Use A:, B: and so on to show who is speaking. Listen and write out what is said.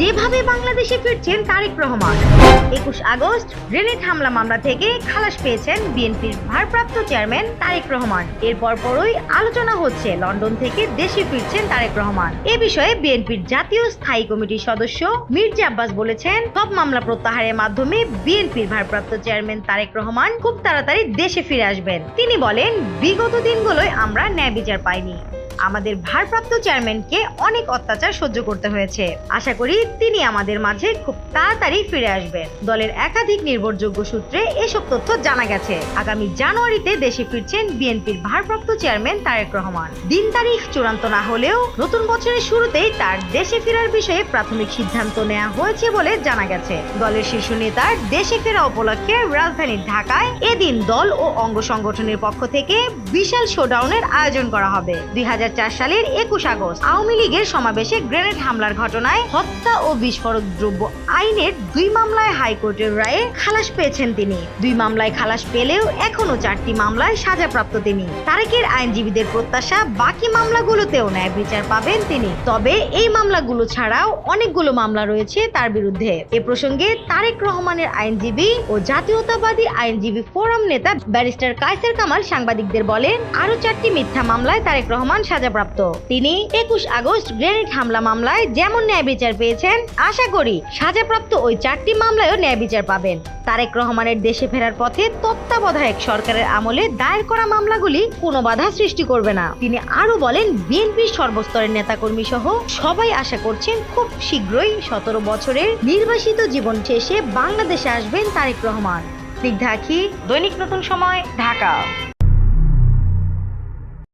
A: যেভাবে বাংলাদেশে ফিরছেন তারেক রহমান। একুশ আগস্ট গ্রেনেড হামলা মামলা থেকে খালাস পেয়েছেন বিএনপির ভারপ্রাপ্ত চেয়ারম্যান তারেক রহমান। এরপর পরই আলোচনা হচ্ছে লন্ডন থেকে দেশে ফিরছেন তারেক রহমান। এ বিষয়ে বিএনপির জাতীয় স্থায়ী কমিটির সদস্য মির্জা আব্বাস বলেছেন, সব মামলা প্রত্যাহারের মাধ্যমে বিএনপির ভারপ্রাপ্ত চেয়ারম্যান তারেক রহমান খুব তাড়াতাড়ি দেশে ফিরে আসবেন। তিনি বলেন, বিগত দিনগুলোয় আমরা ন্যায় বিচার পাইনি। আমাদের ভারপ্রাপ্ত চেয়ারম্যানকে অনেক অত্যাচার সহ্য করতে হয়েছে। আশা করি তিনি আমাদের মাঝে খুব তাড়াতাড়ি ফিরে আসবেন। দলের একাধিক নির্ভরযোগ্য সূত্রে এসব তথ্য জানা গেছে। আগামী জানুয়ারিতে দেশে ফিরছেন বিএনপির ভারপ্রাপ্ত চেয়ারম্যান তারেক রহমান। দিন তারিখ চূড়ান্ত না হলেও নতুন বছরের শুরুতেই তার দেশে ফেরার বিষয়ে প্রাথমিক সিদ্ধান্ত নেওয়া হয়েছে বলে জানা গেছে। দলের শীর্ষ নেতার দেশে ফেরা উপলক্ষে রাজধানী ঢাকায় এদিন দল ও অঙ্গ সংগঠনের পক্ষ থেকে বিশাল শোডাউনের আয়োজন করা হবে। দুই হাজার সালের একুশ আগস্ট, আওয়ামী লীগের সমাবেশে গ্রেনেড হামলার ঘটনায় হত্যা ও বিস্ফোরক দ্রব্য আইনের দুই মামলায় হাইকোর্টের রায়ে খালাস পেয়েছেন তিনি। দুই মামলায় খালাস পেলেও এখনও চারটি মামলায় সাজাপ্রাপ্ত তিনি। তারেকের আইনজীবীদের প্রত্যাশা, বাকি মামলাগুলোতেও ন্যায় বিচার পাবেন তিনি। তবে এই মামলাগুলো ছাড়াও অনেকগুলো মামলা রয়েছে তার বিরুদ্ধে। এ প্রসঙ্গে তারেক রহমানের আইনজীবী ও জাতীয়তাবাদী আইনজীবী ফোরাম নেতা ব্যারিস্টার কায়সার কামাল সাংবাদিকদের বলেন আরও চারটি মিথ্যা মামলায় তারেক রহমান সাজাপ্রাপ্ত। তিনি একুশ আগস্ট গ্রেনেড হামলা মামলায় যেমন ন্যায় বিচার পেয়েছেন, আশা করি সাজাপ্রাপ্ত ওই চারটি মামলায়ও ন্যায় বিচার পাবেন। তারেক রহমানের দেশে ফেরার পথে তত্ত্বাবধায়ক সরকারের আমলে দায়ের করা মামলাগুলি কোনো বাধা সৃষ্টি করবে না। তিনি আরও বলেন বিএনপির সর্বস্তরের নেতাকর্মী সহ সবাই আশা করছেন খুব শীঘ্রই সতেরো বছরের নির্বাসিত জীবন শেষে বাংলাদেশে আসবেন তারেক রহমান। দৈনিক নতুন সময়, ঢাকা।